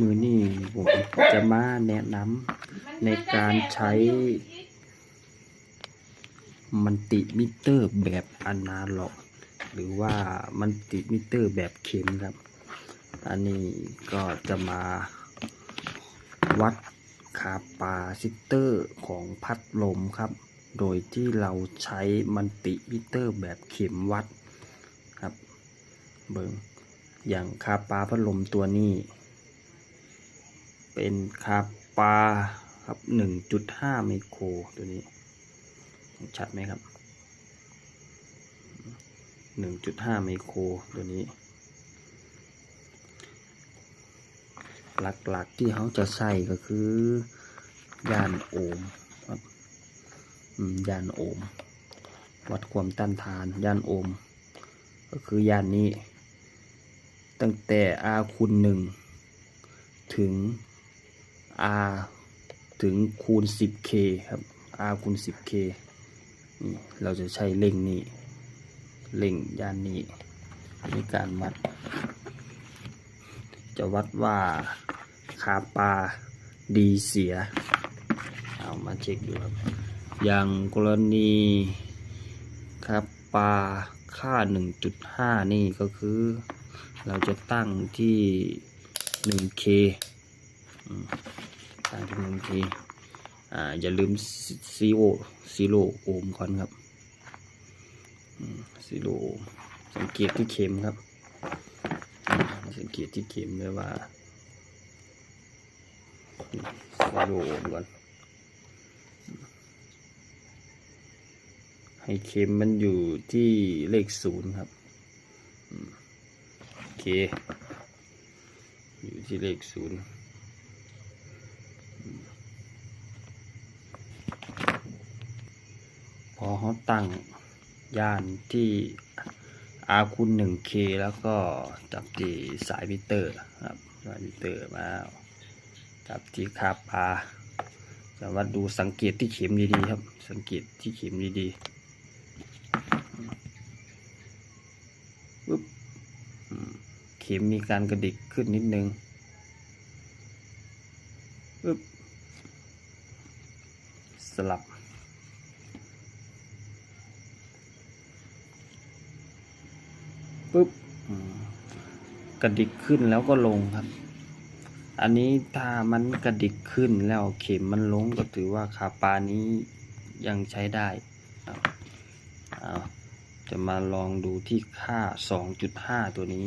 มือนี่ผมจะมาแนะนำในการใช้มันติมิเตอร์แบบอนาล็อก หรือว่ามันติมิเตอร์แบบเข็มครับ อันนี้ก็จะมาวัดคาปาซิเตอร์ของพัดลมครับ โดยที่เราใช้มันติมิเตอร์แบบเข็มวัดครับ เบิงอย่างคาปาพัดลมตัวนี้ เป็นคาปาครับ1.5ไมโครตัวนี้ ชัดไหมครับ1.5ไมโครตัวนี้ หลักๆที่เขาจะใส่ก็คือยานโอห์มครับยานโอห์มวัดความต้านทานยานโอห์มก็คือยานนี้ ตั้งแต่ R คูณหนึ่งถึง R ถึงคูณ 10K ครับ R คูณ 10K นี่เราจะใช้เล่งนี้ เล่งยานนี้ในการวัด จะวัดว่าคาปาดีเสีย เอามาเช็คดูครับ อย่างกรณีคาปาค่า 1.5 นี่ก็คือ เราจะตั้งที่ 1K อืมตั้งที่ 1K อ่าอย่าลืมซีโอซีโรโอมก่อนครับซีโรโอห์มสังเกตที่เข็มครับ สังเกตที่เข็มเลยว่าซีโรโอมก่อนให้เข็มมันอยู่ที่เลขศูนย์ครับโอเค อยู่ที่เลขศูนย์อืมพอ เขาตั้งย่านที่อาคูณหนึ่งเคแล้วก็จับที่สายมิเตอร์ครับสายมิเตอร์มาจับที่คาปาจะวัดดูสังเกตที่เข็มดีๆครับ สังเกตที่เข็มดีๆปึ๊บเข็มมีการกระดิกขึ้นนิดนึงปึ๊บสลับ ปุ๊บกระดิกขึ้นแล้วก็ลงครับ อันนี้ถ้ามันกระดิกขึ้นแล้วเข็มมันลงก็ถือว่าขาปลานี้ยังใช้ได้เอาจะมาลองดูที่ค่า 2.5 ตัวนี้